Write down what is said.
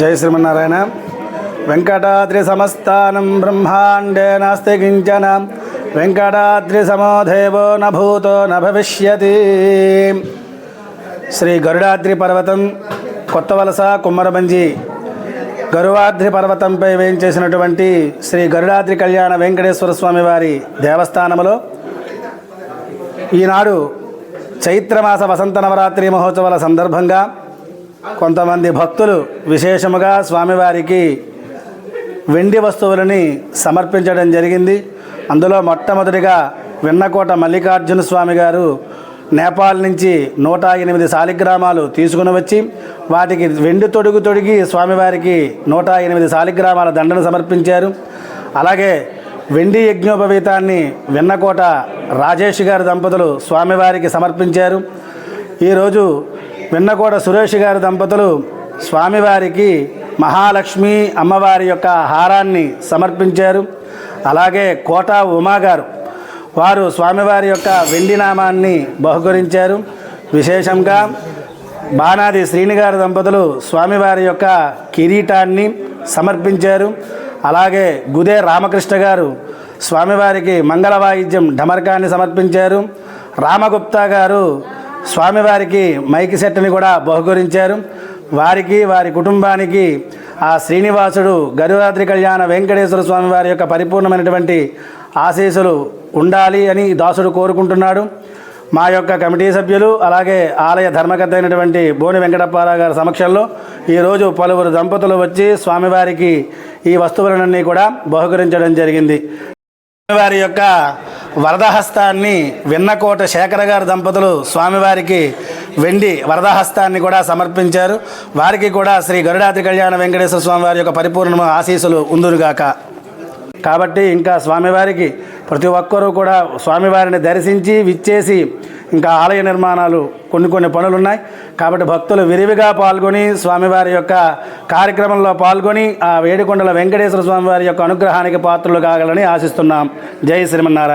జై శ్రీమన్నారాయణ. వెంకటాద్రి సమస్తానం బ్రహ్మాండే నాస్తి కించన. వెంకటాద్రి సమోదేవో నభూతో నభవిష్యతి న శ్రీ గరుడాద్రి పర్వతం కొత్తవలస కుమ్మరబంజి గరువాద్రి పర్వతంపై వేయించేసినటువంటి శ్రీ గరుడాద్రి కళ్యాణ వెంకటేశ్వర స్వామి వారి దేవస్థానములో ఈనాడు చైత్రమాస వసంత నవరాత్రి మహోత్సవాల సందర్భంగా కొంతమంది భక్తులు విశేషముగా స్వామివారికి వెండి వస్తువులని సమర్పించడం జరిగింది. అందులో మొట్టమొదటిగా వెన్నకోట మల్లికార్జున స్వామి గారు నేపాల్ నుంచి నూట ఎనిమిది శాలిగ్రామాలు తీసుకుని వచ్చి వాటికి వెండి తొడుగు తొడిగి స్వామివారికి నూట ఎనిమిది శాలిగ్రామాల దండను సమర్పించారు. అలాగే వెండి యజ్ఞోపవీతాన్ని వెన్నకోట రాజేష్ గారి దంపతులు స్వామివారికి సమర్పించారు. ఈరోజు వెన్నకోట సురేష్ గారి దంపతులు స్వామివారికి మహాలక్ష్మి అమ్మవారి యొక్క హారాన్ని సమర్పించారు. అలాగే కోట ఉమా గారు వారు స్వామివారి యొక్క వెండి నామాన్ని బహుకరించారు. విశేషంగా బాణాది శ్రీనిగారి దంపతులు స్వామివారి యొక్క కిరీటాన్ని సమర్పించారు. అలాగే గుదే రామకృష్ణ గారు స్వామివారికి మంగళ వాయిద్యం ఢమర్కాన్ని సమర్పించారు. రామగుప్తా గారు స్వామివారికి మైకి సెట్ని కూడా బహుకరించారు. వారికి వారి కుటుంబానికి ఆ శ్రీనివాసుడు గరువాద్రి కళ్యాణ వెంకటేశ్వర స్వామి వారి యొక్క పరిపూర్ణమైనటువంటి ఆశీస్సులు ఉండాలి అని దాసుడు కోరుకుంటున్నాడు. మా యొక్క కమిటీ సభ్యులు అలాగే ఆలయ ధర్మకర్త అయినటువంటి బోని వెంకటప్పారావు గారి సమక్షంలో ఈరోజు పలువురు దంపతులు వచ్చి స్వామివారికి ఈ వస్తువులన్నీ కూడా బహుకరించడం జరిగింది. స్వామివారి యొక్క వరదహస్తాన్ని వెన్నకోట శేఖర గారి దంపతులు స్వామివారికి వెండి వరదహస్తాన్ని కూడా సమర్పించారు. వారికి కూడా శ్రీ గరుడాద్రి కళ్యాణ వెంకటేశ్వర స్వామి వారి యొక్క పరిపూర్ణ ఆశీస్సులు ఉందురుగాక కాబట్టి ఇంకా స్వామివారికి ప్రతి ఒక్కరూ కూడా స్వామివారిని దర్శించి విచ్చేసి ఇంకా ఆలయ నిర్మాణాలు కొన్ని కొన్ని పనులు ఉన్నాయి కాబట్టి భక్తులు విరివిగా పాల్గొని స్వామివారి యొక్క కార్యక్రమంలో పాల్గొని ఆ వేడికొండల వెంకటేశ్వర స్వామివారి యొక్క అనుగ్రహానికి పాత్రలు కాగలని ఆశిస్తున్నాం. జై శ్రీమన్నారాయణ.